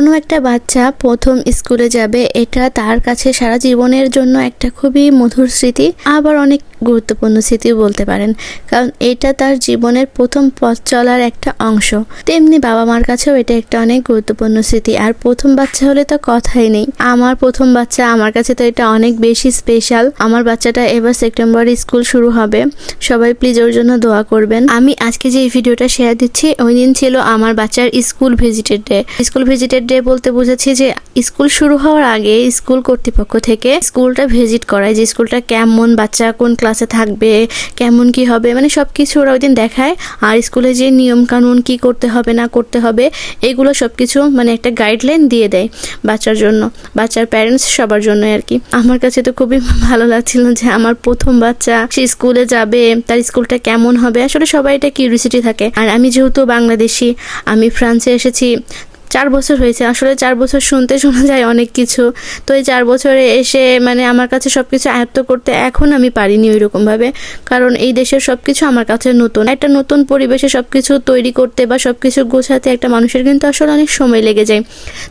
কোনো একটা বাচ্চা প্রথম স্কুলে যাবে, এটা তার কাছে সারা জীবনের জন্য একটা খুবই মধুর স্মৃতি, আবার অনেক গুরুত্বপূর্ণ স্মৃতিও বলতে পারেন, কারণ এটা তার জীবনের প্রথম পথ চলার একটা অংশ। তেমনি বাবা মার কাছেও এটা একটা অনেক গুরুত্বপূর্ণ স্মৃতি, আর প্রথম বাচ্চা হলে তো কথাই নেই। আমার প্রথম বাচ্চা, আমার কাছে তো এটা অনেক বেশি স্পেশাল আমার বাচ্চাটা এবার সেপ্টেম্বরে স্কুল শুরু হবে, সবাই প্লিজ ওর জন্য দোয়া করবেন। আমি আজকে যে এই ভিডিওটা শেয়ার দিচ্ছি, ওই দিন ছিল আমার বাচ্চার school visited day school visited day বলতে বুঝাচ্ছি যে স্কুল শুরু হওয়ার আগে স্কুল কর্তৃপক্ষ থেকে স্কুলটা ভিজিট করায় যে স্কুলটা কেমন বাচ্চা কোন ক্লাসে থাকবে, কেমন কি হবে মানে সব কিছু ওরা ওই দিন দেখায়। আর স্কুলে যে নিয়ম কানুন কি করতে হবে, না করতে হবে, এগুলো সব কিছু মানে একটা গাইডলাইন দিয়ে দেয় বাচ্চার জন্য, বাচ্চার প্যারেন্টস সবার জন্য আর কি। আমার কাছে তো খুবই ভালো লাগছিল যে আমার প্রথম বাচ্চা, সে স্কুলে যাবে, তার স্কুলটা কেমন হবে, আসলে সবাই এটা কিউরিসিটি থাকে। আর আমি যেহেতু বাংলাদেশি, আমি ফ্রান্সে এসেছি চার বছর হয়েছে। আসলে চার বছর শুনতে শোনা যায় অনেক কিছু। তো এই চার বছরে এসে মানে আমার কাছে সব কিছু আয়ত্ত করতে এখন আমি পারিনি ওই রকমভাবে কারণ এই দেশের সব কিছু আমার কাছে নতুন। একটা নতুন পরিবেশে সব কিছু তৈরি করতে বা সব কিছু গোছাতে একটা মানুষের কিন্তু আসলে অনেক সময় লেগে যায়।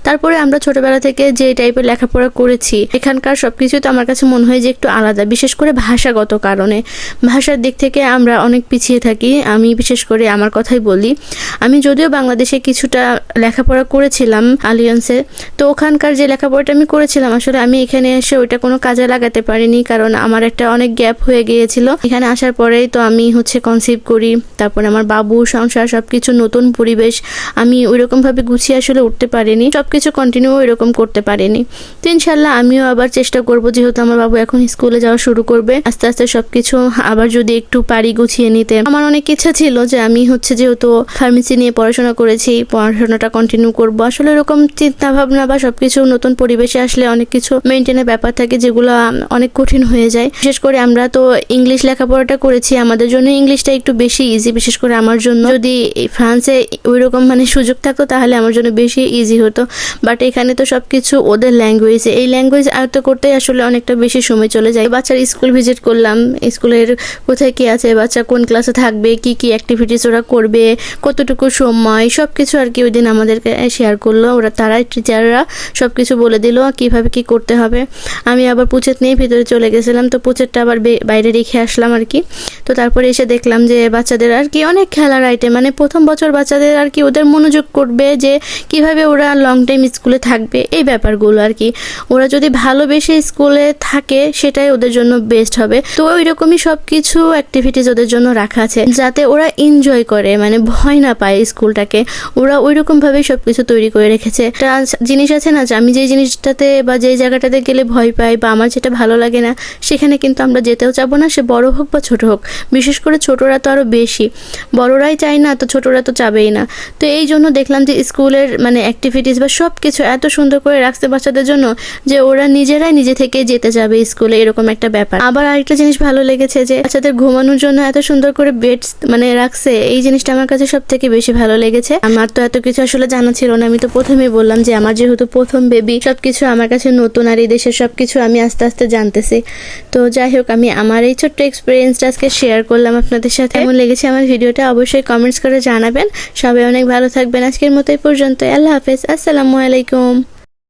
তারপরে আমরা ছোটবেলা থেকে যে টাইপের লেখাপড়া করেছি, এখানকার সব কিছু তো আমার কাছে মনে হয় যে একটু আলাদা, বিশেষ করে ভাষাগত কারণে। ভাষার দিক থেকে আমরা অনেক পিছিয়ে থাকি। আমি বিশেষ করে আমার কথাই বলি। আমি যদিও বাংলাদেশে কিছুটা লেখাপড়া করেছিলাম আলিয়ান্সে তো ওখানকার যে লেখাপড়াটা আমি করেছিলাম, আসলে আমি এখানে এসে ওইটা কোনো কাজে লাগাতে পারিনি, কারণ আমার একটা অনেক গ্যাপ হয়ে গিয়েছিল। এখানে আসার পরেই তো আমি হচ্ছে কনসিভ করি, তারপরে আমার বাবু, সংসার, সবকিছু নতুন পরিবেশ, আমি ওইরকম ভাবে গুছিয়ে আসলে উঠতে পারিনি, সবকিছু কন্টিনিউ ওইরকম করতে পারিনি। তো ইনশাল্লাহ আমিও আবার চেষ্টা করব, যেহেতু আমার বাবু এখন স্কুলে যাওয়া শুরু করবে, আস্তে আস্তে সবকিছু আবার যদি একটু পারি গুছিয়ে নিতে। আমার অনেক ইচ্ছা ছিল যে আমি হচ্ছে যেহেতু ফার্মেসি নিয়ে পড়াশোনা করেছি, পড়াশোনাটা কন্টিনিউ করব। আসলে এরকম চিন্তা ভাবনা বা সবকিছু নতুন পরিবেশে আসলে অনেক কিছু মেনটেনের ব্যাপার থাকে যেগুলো অনেক কঠিন হয়ে যায়। বিশেষ করে আমরা তো ইংলিশ লেখাপড়াটা করেছি, আমাদের জন্য ইংলিশটা একটু বেশি ইজি বিশেষ করে আমার জন্য। যদি ফ্রান্সে ওই রকম মানে সুযোগ থাকতো, তাহলে আমার জন্য বেশি ইজি হতো। বাট এখানে তো সবকিছু ওদের ল্যাঙ্গুয়েজ এই ল্যাঙ্গুয়েজ আয়ত্ত করতেই আসলে অনেকটা বেশি সময় চলে যায়। বাচ্চার স্কুল ভিজিট করলাম, স্কুলের কোথায় কি আছে, বাচ্চা কোন ক্লাসে থাকবে, কি কি অ্যাক্টিভিটিস ওরা করবে, কতটুকু সময় সব কিছু আর কি ওই দিন আমাদেরকে শেয়ার করল। ওরা তারাই টিচাররা সব কিছু বলে দিল কীভাবে কি করতে হবে। আমি আবার পুচেত নিয়ে ভিতরে চলে গেছিলাম, তো পুচেরটা আবার বাইরে রেখে আসলাম আর কি। তো তারপরে এসে দেখলাম যে বাচ্চাদের আর কি অনেক খেলার আইটেম মানে প্রথম বছর বাচ্চাদের আর কি ওদের মনোযোগ করবে যে কীভাবে ওরা লং টাইম স্কুলে থাকবে, এই ব্যাপারগুলো আর কি। ওরা যদি ভালোবেসে স্কুলে থাকে, সেটাই ওদের জন্য বেস্ট হবে। তো ওই রকমই সব কিছু অ্যাক্টিভিটিস ওদের জন্য রাখা আছে, যাতে ওরা এনজয় করে মানে ভয় না পায় স্কুলটাকে ওরা ওই রকমভাবেই সব ভাবেই সবকিছু তৈরি করে রেখেছে। একটা জিনিস আছে না যে আমি যেই জিনিসটাতে বা যেই জায়গাটাতে গেলে ভয় পাই বা আমার যেটা ভালো লাগে না, সেখানে কিন্তু আমরা যেতেও চাবো না, সে বড় হোক বা ছোট হোক। বিশেষ করে ছোটরা তো আরও বেশি। বড়রাই চায় না, তো ছোটরা তো চাবেই না। তো এই জন্য দেখলাম যে স্কুলের মানে অ্যাক্টিভিটিস বা সব কিছু এত সুন্দর করে রাখছে বাচ্চাদের জন্য যে ওরা নিজেরাই নিজে থেকে যেতে যাবে স্কুলে, এরকম একটা ব্যাপার। আবার আরেকটা জিনিস ভালো লেগেছে যে বাচ্চাদের ঘুমানোর জন্য এত সুন্দর করে বেড মানে রাখছে, এই জিনিসটা আমার কাছে সব থেকে বেশি ভালো লেগেছে। আমার তো এত কিছু আসলে জানা ছিল না আমি তো প্রথমে বললাম যে আমার যেহেতু প্রথম বেবি সবকিছু আমার কাছে নতুন আর এই দেশের সবকিছু আমি আস্তে আস্তে জানতেছি। তো যাই হোক, আমি আমার এই ছোট্ট এক্সপিরিয়েন্সটা আজকে শেয়ার করলাম আপনাদের সাথে। এমন লেগেছে আমার ভিডিওটা অবশ্যই কমেন্টস করে জানাবেন। সবাই অনেক ভালো থাকবেন আজকের মতো পর্যন্ত আল্লাহ হাফেজ। আসসালামু আলাইকুম।